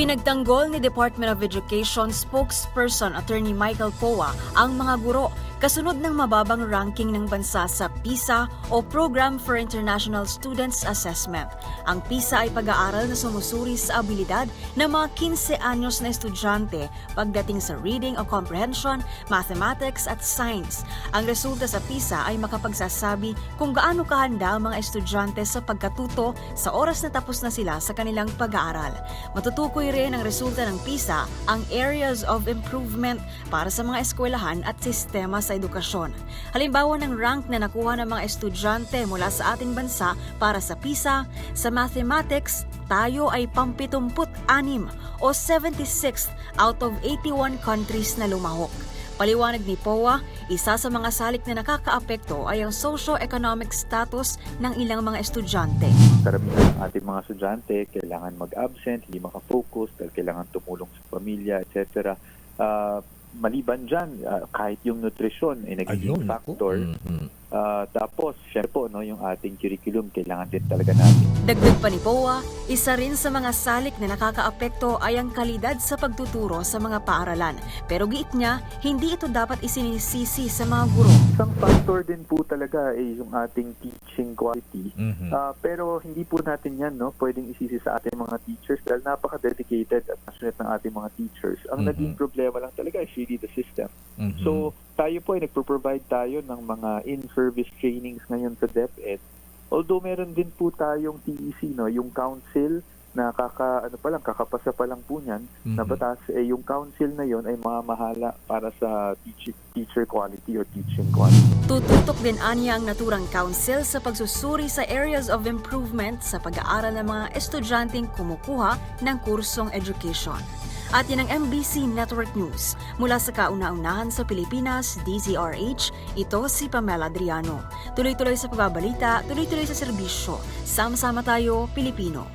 Ipinagtanggol ni Department of Education spokesperson Attorney Michael Poa ang mga guro kasunod ng mababang ranking ng bansa sa PISA o Program for International Students Assessment. Ang PISA ay pag-aaral na sumusuri sa abilidad ng mga 15 anyos na estudyante pagdating sa reading o comprehension, mathematics at science. Ang resulta sa PISA ay makapagsasabi kung gaano kahanda ang mga estudyante sa pagkatuto sa oras na tapos na sila sa kanilang pag-aaral. Matutukoy rin ang resulta ng PISA ang areas of improvement para sa mga eskwelahan at sistema sa edukasyon. Halimbawa ng rank na nakuha ng mga estudyante mula sa ating bansa para sa PISA, sa mathematics, tayo ay pampitumput anim o 76th out of 81 countries na lumahok. Paliwanag ni POA, isa sa mga salik na nakakaapekto ay ang socio-economic status ng ilang mga estudyante. karamihan ng ating mga estudyante kailangan mag-absent, hindi makafocus, dahil kailangan tumulong sa pamilya, etc. Ah, maliban dyan, ah, kahit yung nutrisyon ay nagiging Ayun, factor. Mhm. Ah, tapos, syempre po, no, yung ating curriculum, kailangan din talaga natin. Dagdag pa ni POA, isa rin sa mga salik na nakakaapekto ay ang kalidad sa pagtuturo sa mga paaralan. Pero giit niya, hindi ito dapat isinisisi sa mga guro. Isang factor din po talaga ay yung ating teaching quality. Mhm. Ah, pero hindi po natin yan no, pwedeng isisi sa ating mga teachers dahil napaka-dedicated at passionate ng ating mga teachers. Ang Mhm. naging problema lang talaga is really the system. Mhm. So, tayo po ay nagpo-provide tayo ng mga in-service trainings ngayon sa DepEd. Although meron din po tayong TEC, no, yung council na kaka ano pa lang kakapasa pa lang po niyan na Mhm. batas eh yung council na yon ay mamahala para sa teacher, teacher quality or teaching quality. Tututok din anya ang naturang council sa pagsusuri sa areas of improvement sa pag-aaral ng mga estudyanteng kumukuha ng kursong education. At yan ang MBC Network News. Mula sa kauna-unahan sa Pilipinas, DZRH, ito si Pamela Adriano. Tuloy-tuloy sa pagbabalita, tuloy-tuloy sa serbisyo. Sama-sama tayo, Pilipino.